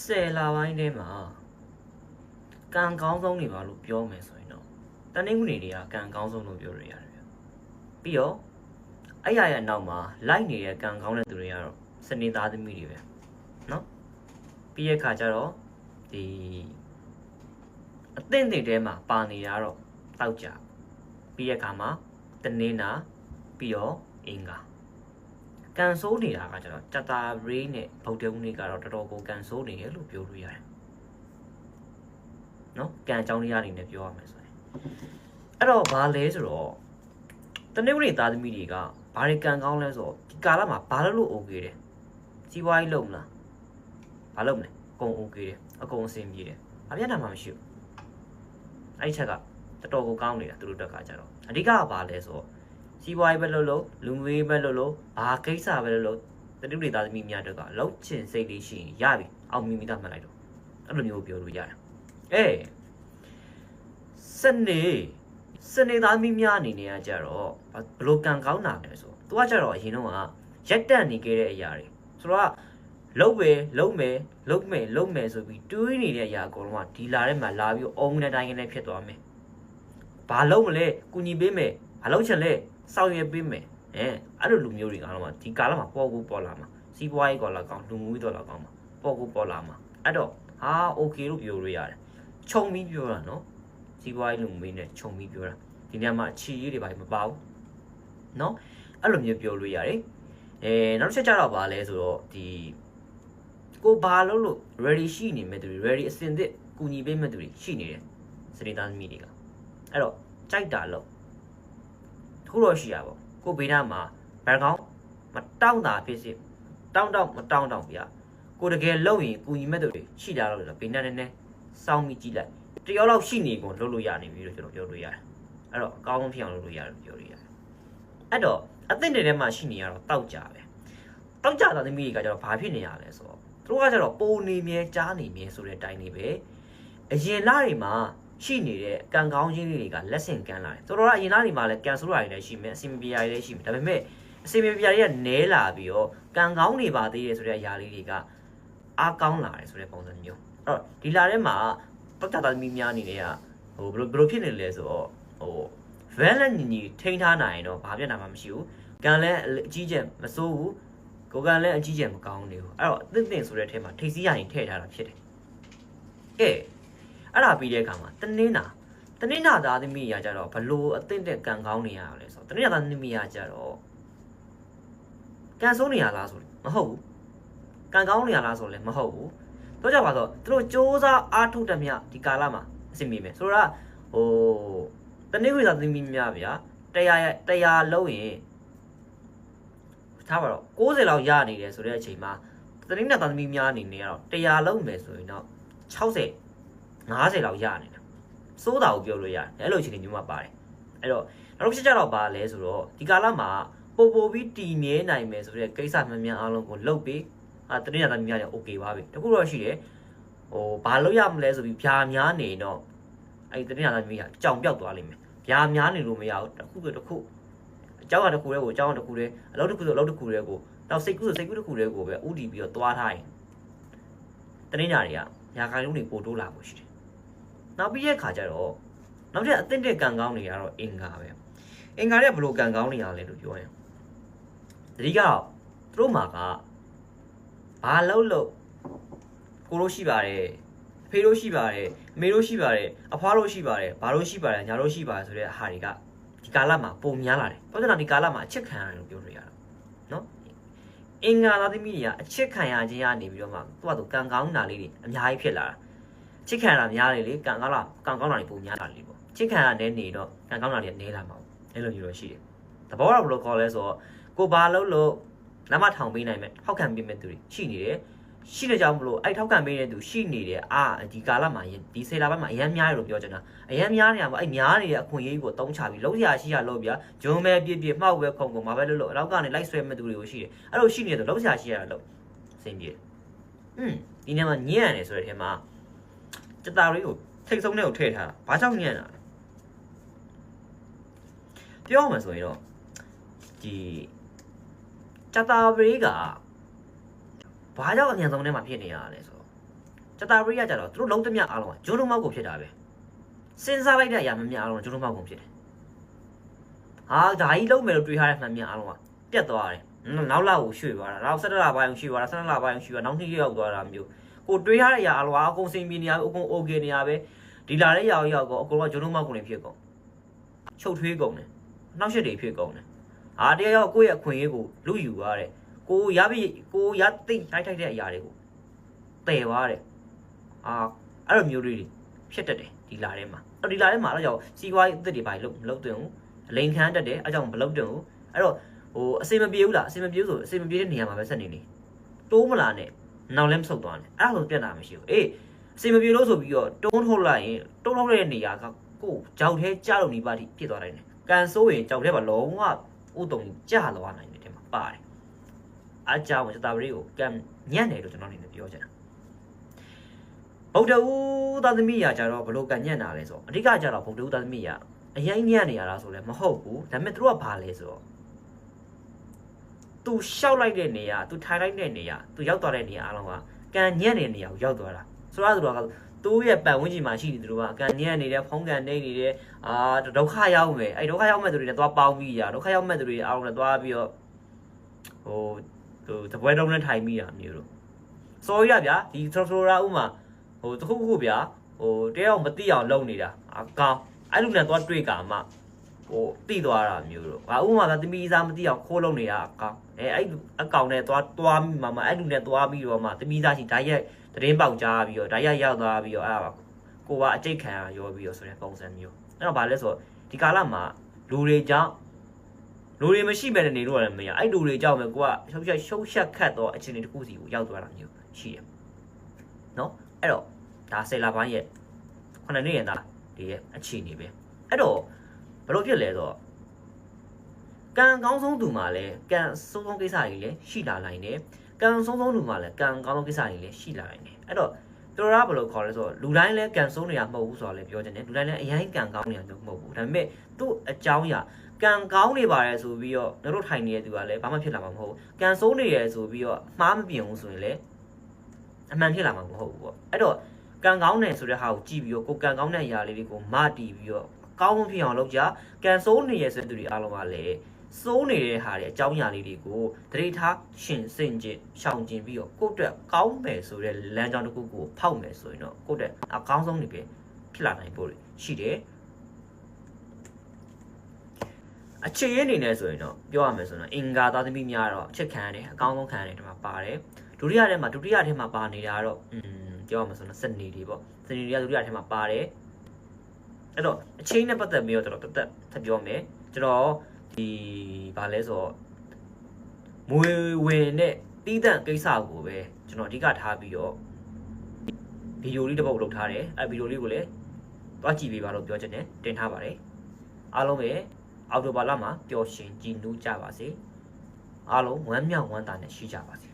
ဆယ်လပိုင်းထဲမှာကံကောင်းဆုံးနေပါလို့ပြောမယ်ဆိုရင်တော့တနင်္ဂနွေတွေကကံကောင်းဆုံးလို့ပြောရရတယ်ဗျပြီးတော့အဲ့ရရဲ့နောက်မှာလိုက်နေတဲ့ကံကောင်းတဲ့သူတွေကတော့စနေသားသမီးတွေပဲเนาะပြီးရဲ့ခါကျတော့ဒီအသင့်တွေထဲမှာပါနေတာတော့တောက်ကြပြီးရဲ့ခါမှာတနင်္လာပြီးတော့အင်္ဂါ ကန်ဆိုးနေတာကကျတော့ကြတာရေးနဲ့ဗုဒ္ဓဦးနေ့ကတော့တော်တော်ကိုကန်ဆိုးနေတယ်လို့ပြောလို့ရတယ်။နော်ကန်အကြောင်းတရားတွေနဲ့ပြောရမယ်ဆိုရင်အဲ့တော့ဘာလဲဆိုတော့တနေ့နေ့သားသမီးတွေကဘာတွေကန်ကောင်းလဲဆိုတော့ဒီကာလမှာဘာလို့လို့ okay တယ်စီးပွားရေးလုပ်မလားဘာလုပ်မလဲအကုန် okay တယ်အကုန်အဆင်ပြေတယ်ဘာပြဿနာမှမရှိဘူးအဲ့ဒီချက်ကတော်တော်ကိုကောင်းနေတာသူတို့တက်ကကြတော့အဓိကကဘာလဲဆိုတော့ စီးပွားရေးပဲလုပ်လို့လူငွေပဲလုပ်လို့ဘာကိစ္စပဲလုပ်လို့တတိပ္ပသားသမီးများတို့ကလုံးချင်စိတ်လေးရှိရင်ရပြီအောင်မိမိသားမှတ်လိုက်တော့အဲ့လိုမျိုးပြောလို့ရတယ်အေးစနေစနေသားသမီးများအနေနဲ့ကကြတော့ဘယ်လိုကံကောင်းတာလဲဆိုသူကကြတော့အရင်တော့ကရက်တက်နေခဲ့တဲ့အရာတွေဆိုတော့လုံးပဲလုံးမယ်လုံးမယ်လုံးမယ်ဆိုပြီးတွေးနေတဲ့အရာအကုန်လုံးကဒီလာထဲမှာလာပြီးအုံနဲ့တိုင်းနဲ့ဖြစ်သွားမယ်ဘာလုံးမလဲကုညီပေးမယ်ဘာလုံးချင်လဲ စောင့်ရပေးမယ်အဲအဲ့လိုလူမျိုးတွေကတော့မှဒီကာလမှာပေါ်ကူပေါ်လာမှာစီးပွားရေးကောလာကောင်လူမှုရေးတော့လာကောင်မှာပေါ်ကူပေါ်လာမှာအဲ့တော့ဟာโอเคလို့ပြောလို့ရတယ်ခြုံပြီးပြောတာနော်စီးပွားရေးလူမှုရေးနဲ့ခြုံပြီးပြောတာဒီနေရာမှာချီရေးတွေပါမပါဘူးနော်အဲ့လိုမျိုးပြောလို့ရတယ်အဲနောက်တစ်ချက်ကြတော့ဗာလဲဆိုတော့ဒီကိုဘာလို့လို့ ready ရှိနေမဲ့သူတွေ ready အစင်သစ်ကူညီပေးမဲ့သူတွေရှိနေတယ်စရိသားသမီးတွေကအဲ့တော့ကြိုက်တာလို့ တ ခုတော့ရှိရပါကိုဘေးနားမှာဘန်ကောင်းမတောင်းတာဖြစ်စီတောင်းတောင်းမတောင်းတောင်းဗျာကိုတကယ်လုံရင်ကူညီမဲ့တို့တွေရှိတာတော့ဘေးနားနည်းနည်းစောင်းပြီးကြည့်လိုက်တယောက်လောက်ရှိနေကုန်လုပ်လို့ရနေပြီလို့ကျွန်တော်ပြောလို့ရတယ်အဲ့တော့အကောင်းဆုံးဖြစ်အောင်လုပ်လို့ရတယ်ပြောလို့ရတယ်အဲ့တော့အသင့်တွေထဲမှာရှိနေရတော့တောက်ကြပဲတောက်ကြတာသမီးတွေကကျတော့ဘာဖြစ်နေရလဲဆိုတော့သူတို့ကကျတော့ပုံနေမြဲကြားနေမြဲဆိုတဲ့အတိုင်းနေပဲအရင်လတွေမှာ ရှိနေတဲ့ကံကောင်းခြင်းတွေကလက်ဆင့်ကမ်းလာတယ်တော်တော်ကအရင်သားတွေမှာလည်းကန်ဆိုးတာတွေလည်းရှိမယ်အစီမပြေတာတွေလည်းရှိမယ်ဒါပေမဲ့အစီမပြေတာတွေကနဲလာပြီးတော့ကံကောင်းနေပါသေးတယ်ဆိုတဲ့အရာလေးတွေကအားကောင်းလာတယ်ဆိုတဲ့ပုံစံမျိုးအဲ့တော့ဒီလာထဲမှာပတ်သက်တာသမီးများအနေနဲ့ကဟိုဘယ်လိုဘယ်လိုဖြစ်နေလဲဆိုတော့ဟို valent ညီညီထိန်းထားနိုင်ရင်တော့ဘာပြဿနာမှမရှိဘူးကံလည်းအကြီးကျယ်မစိုးဘူးကိုယ်ကံလည်းအကြီးကျယ်မကောင်းနေဘူးအဲ့တော့အသင့်သင့်ဆိုတဲ့ထဲမှာထိပ်စီးရရင်ထည့်ထားတာဖြစ်တယ်ကဲ အဲ့ဒါပြီးတဲ့အခါမှာတနင်္လာတနင်္လာသားသမီးရာကြတော့ဘလို့အသင့်တဲ့ကံကောင်းနေရလဲဆိုတော့တနင်္လာသားသမီးရာကြတော့ကံဆိုးနေရလားဆိုမဟုတ်ဘူးကံကောင်းနေရလားဆိုလည်းမဟုတ်ဘူးတော့ကြပါတော့သူတို့စ조사အားထုတ်တဲ့မြဒီကာလမှာအဆင်ပြေမယ်ဆိုတော့ဟိုတနင်္ဂနွေသားသမီးများဗျာတရားရတရားလုံးရင်ထားပါတော့60လောက်ရနေတယ်ဆိုတဲ့အချိန်မှာတနင်္လာသားသမီးများအနေနဲ့ကတော့တရားလုံးမယ်ဆိုရင်တော့60 50လောက်ရနေတာစိုးတာကိုပြောလို့ရတယ်အဲ့လိုအခြေအနေမျိုးမှာပါတယ်အဲ့တော့နောက်တစ်ချက်ကြတော့ပါလဲဆိုတော့ဒီကာလမှာပို့ပို့ပြီးတည်မြဲနိုင်မယ်ဆိုတဲ့ကိစ္စမှန်မှန်အားလုံးကိုလုပ်ပြီးအာတတိယသမီးများလည်း okay ပါပြီတခုတော့ရှိတယ်ဟိုဘာလို့ရမလဲဆိုပြီးဖြာများနေတော့အဲ့ဒီတတိယသမီးကကြောင်ပြောက်သွားလိမ့်မယ်ဖြာများနေလို့မရဘူးတစ်ခုဆိုတစ်ခုအကြောင်းကတစ်ခုတည်းကိုအကြောင်းကတစ်ခုတည်းအလုပ်တစ်ခုဆိုအလုပ်တစ်ခုတည်းကိုနောက်စိတ်ကူးဆိုစိတ်ကူးတစ်ခုတည်းကိုပဲဥတီပြီးတော့သွားထားရင်တတိယတွေကရာခိုင်နှုန်းတွေပိုတိုးလာဖို့ရှိတယ် နောက်ပြီးရဲ့ခါကျတော့နောက်ထပ်အသင့်တဲ့ကံကောင်းတွေကတော့အင်္ဂါပဲအင်္ဂါတွေကဘယ်လိုကံကောင်းနေရလဲလို့ပြောရင်တတိကတော့သူတို့မှာကဘာလို့လို့ကိုလို့ရှိပါတယ်အဖေလို့ရှိပါတယ်အမေလို့ရှိပါတယ်အဖွားလို့ရှိပါတယ်ဘာလို့ရှိပါတယ်ညာလို့ရှိပါတယ်ဆိုတဲ့အဟာတွေကဒီကာလမှာပုံများလာတယ်ဘာလို့လဲဒီကာလမှာအချစ်ခံရတယ်လို့ပြောလို့ရတာနော်အင်္ဂါသားသမီးတွေကအချစ်ခံရခြင်းကနေပြီးတော့မှသူ့ဘာသူကံကောင်းတာလေးတွေအများကြီးဖြစ်လာတာ ချစ်ခံရတာများလေလေကံကောင်းလာကံကောင်းတာတွေပုံများတာလေပေါ့ချစ်ခံရတဲ့နေတော့ကံကောင်းတာတွေနဲလာမှာပေါ့အဲ့လိုမျိုးတော့ရှိတယ်သဘောတော့ဘယ်လိုခေါ်လဲဆိုတော့ကိုဘာလို့လို့လမ်းမထောင်ပေးနိုင်မဲ့ထောက်ခံပေးမဲ့သူတွေရှိနေတယ်ရှိတဲ့ကြောင့်မလို့အဲ့ထောက်ခံပေးတဲ့သူရှိနေတယ်အာဒီကာလမှာဒီဆယ်လပိုင်းမှာအရန်များတယ်လို့ပြောချင်တာအရန်များနေတာပေါ့အဲ့များနေတဲ့အခွင့်အရေးကိုတုံးချပြီးလုံးရရှိရလို့ဗျာဂျုံမဲပြည့်ပြည့်မှောက်ပဲခုံခုံမှာပဲလို့လို့အနောက်ကနေလိုက်ဆွဲမဲ့သူတွေကိုရှိတယ်အဲ့လိုရှိနေတော့လုံးရရှိရလို့အဆင်ပြေတယ်อืมဒီနေ့မှာညံ့ရတယ်ဆိုတဲ့ထဲမှာ စတာရီကိုထိတ်ဆုံးတဲ့ကိုထည့်ထားတာဘာကြောင့်ညံ့တာလဲပြောမှဆိုရင်တော့ဒီစတာရီကဘာကြောင့်အញ្ញံဆုံးထဲမှာဖြစ်နေရလဲဆိုတော့တတာပရိယကြတော့သူတို့လုံးသမျှအားလုံးကဂျွန်းလုံးမောက်ကိုဖြစ်တာပဲစဉ်းစားလိုက်တဲ့အရာမများအားလုံးကဂျွန်းလုံးမောက်ကိုဖြစ်တယ်ဟာဒါကြီးလုံးမယ်လို့တွေးထားတဲ့မှန်များအားလုံးကပြတ်သွားတယ်နောက်လောက်ကိုရွှေ့သွားတာနောက်ဆက်တလပိုင်းရွှေ့သွားတာဆက်တလပိုင်းရွှေ့သွားနောက်နှစ်ရောက်သွားတာမျိုး ကိုတွေးထားတဲ့အရာအလောအကုန်စိန်ပြနေရပဲအကုန် okay နေရပဲဒီလာတဲ့ရာရောက်ကောအကုန်လုံးကျွန်တော်မောက်ကုန်နေဖြစ်ကုန်ချုပ်ထွေးကုန်တယ်နှောက်ရှက်တွေဖြစ်ကုန်တယ်အာတရားရောက်ကိုယ့်ရဲ့အခွင့်အရေးကိုလူယူရတဲ့ကိုရပြီကိုရသိမ့်ထိုက်ထိုက်တဲ့အရာတွေကိုတည်သွားတယ်အာအဲ့လိုမျိုးတွေဖြစ်တတ်တယ်ဒီလာထဲမှာအဲ့ဒီလာထဲမှာအဲ့တော့စီးပွားရေးအသက်တွေဘာလို့မလုပ်တင်ဘူးအလိန်ခံတတ်တယ်အဲ့ကြောင့်မလုပ်တင်ဘူးအဲ့တော့ဟိုအစင်မပြေဘူးလားအစင်မပြေဆိုအစင်မပြေတဲ့နေရာမှာပဲဆက်နေနေတိုးမလာနဲ့ နောက်လည်းမဆုတ်သွားနဲ့အဲ့ဒါဆိုပြတ်တာမရှိဘူးအေးအစင်မပြေလို့ဆိုပြီးတော့တွန်းထုတ်လိုက်ရင်တွန်းထုတ်တဲ့နေရာကကိုကြောက်သေးကြလို့နေပါတိဖြစ်သွားနိုင်တယ်ကန်ဆိုးရင်ကြောက်သေးပါလုံးဝဥတုံကြသွားနိုင်တယ်တဲ့မှာပါတယ်အားကြောင့်စတာဘရီကိုကံညံ့တယ်လို့ကျွန်တော်အနေနဲ့ပြောချင်တာဗုဒ္ဓဦးသာသမီရာကြတော့ဘလို့ကညံ့တာလဲဆိုတော့အဓိကကြတော့ဗုဒ္ဓဦးသာသမီရာအရင်ညံ့နေရတာဆိုလဲမဟုတ်ဘူးဒါပေမဲ့သူတို့ကဘာလဲဆိုတော့ သူရှောက်လိုက်တဲ့နေရာသူထိုင်လိုက်တဲ့နေရာသူရောက်သွားတဲ့နေရာအားလုံးကကံညံ့တဲ့နေရာကိုရောက်သွားတာဆိုတော့သူတို့ကသူ့ရဲ့ပတ်ဝန်းကျင်မှာရှိနေသူတို့ကကံညံ့နေတယ်ဖုံးကန်နေနေတယ်အာဒုက္ခရောက်မယ်အဲ့ဒုက္ခရောက်မဲ့သူတွေနဲ့သွားပေါင်းပြီးရဒုက္ခရောက်မဲ့သူတွေအားလုံးနဲ့သွားပြီးတော့ဟိုဟိုတပွဲတုံးနဲ့ထိုင်ပြီးတာမျိုးလို့စော်ရဗျာဒီထရိုထရိုရာဥမာဟိုတခုခုဗျာဟိုတယောက်မသိအောင်လုပ်နေတာအကောင်အဲ့လိုနဲ့သွားတွေ့ကာမှ ဟိုတိသွားတာမျိုးတော့ငါဥပမာကသမီးစားမသိအောင်ခိုးလုပ်နေတာအကောင်အဲအဲ့အကောင်နဲ့သွားသွားမိမှာမအဲ့လိုနဲ့သွားပြီးတော့မှသမီးစားရှိဓာတ်ရိုက်သတင်းပေါက်ကြားပြီးတော့ဓာတ်ရိုက်ရောက်သွားပြီးတော့အဲ့ဒါကိုကအကျိတ်ခံရရောပြီးတော့ဆိုတဲ့ပုံစံမျိုးအဲ့တော့ဗာလဲဆိုတော့ဒီကာလမှာလူတွေကြောင့်လူတွေမရှိမဲ့နေလို့လည်းမရအဲ့လူတွေကြောင့်ပဲကိုကရှုပ်ရှက်ရှုပ်ရှက်ခတ်တော့အခြေအနေတစ်ခုစီကိုရောက်သွားတာမျိုးရှိတယ်နော်အဲ့တော့ဒါဆယ်လပိုင်းရဲ့ခုနှစ်နှစ်ရင်သားဒီရဲ့အခြေအနေပဲအဲ့တော့ဘယ် လိုဖြစ်လဲဆိုတော့ကံကောင်းဆုံးသူမှာလည်းကံဆုံးဆုံးကိစ္စတွေလည်းရှိလာနိုင်တယ်ကံဆုံးဆုံးသူမှာလည်းကံကောင်းဆုံးကိစ္စတွေလည်းရှိလာနိုင်တယ်အဲ့တော့သူတို့ကဘယ်လိုခေါ်လဲဆိုတော့လူတိုင်းလည်းကံဆုံးနေတာမဟုတ်ဘူးဆိုတော့လည်းပြောချင်တယ်လူတိုင်းလည်းအရင်ကံကောင်းနေတာမျိုးမဟုတ်ဘူးဒါပေမဲ့သူ့အကြောင်းအရာကံကောင်းနေပါတယ်ဆိုပြီးတော့တို့ထိုင်နေတဲ့သူကလည်းဘာမှဖြစ်လာမှာမဟုတ်ဘူးကံဆုံးနေရဆိုပြီးတော့မှားမပြင်ဘူးဆိုရင်လည်းအမှန်ဖြစ်လာမှာမဟုတ်ဘူးပေါ့အဲ့တော့ကံကောင်းတယ်ဆိုတဲ့ဟာကိုကြည့်ပြီးတော့ကိုကံကောင်းတဲ့အရာလေးတွေကိုမတီးပြီးတော့ ကောင်းမဖြစ်အောင်လုပ်ကြကံစိုးနေရဆိုတဲ့သူတွေအားလုံးကလည်းစိုးနေတဲ့ဟာတွေအကြောင်းအရာလေးတွေကိုတတိထားရှင်စင်ကျင်ရှောင်ကျင်ပြီးတော့ကိုယ့်အတွက်ကောင်းမယ်ဆိုတဲ့လမ်းကြောင်းတစ်ခုကိုဖောက်မယ်ဆိုရင်တော့ကိုယ့်အတွက်အကောင်းဆုံးနေပဲဖြစ်လာနိုင်ဖို့ရှိတယ်အခြေရအနေနဲ့ဆိုရင်တော့ပြောရမယ်ဆိုတော့အင်္ဂါသားသမီးများတော့အချက်ခံရတယ်အကောင်းဆုံးခံရတယ်ဒီမှာပါတယ်ဒုတိယထဲမှာဒုတိယထဲမှာပါနေတာတော့อืมပြောရမှာဆိုတော့စနေတွေပေါ့စနေတွေကဒုတိယထဲမှာပါတယ် အဲ့တော့အချင်းနဲ့ပတ်သက်ပြီးတော့ကျွန်တော်တက်တက်ထပ်ပြောမယ်ကျွန်တော်ဒီဗာလဲဆိုတော့မွေဝင်နဲ့တီးတန့်ကိစ္စကိုပဲကျွန်တော်အဓိကထားပြီးတော့ဗီဒီယိုလေးတစ်ပုဒ်လုပ်ထားတယ်အဲ့ဗီဒီယိုလေးကိုလည်းသွားကြည့်ပေးပါလို့ပြောချင်တယ်တင်ထားပါတယ်အားလုံးပဲအော်တိုဘာလမှာပျော်ရွှင်ကြည်နူးကြပါစေအားလုံးဝမ်းမြောက်ဝမ်းသာနဲ့ရှိကြပါစေ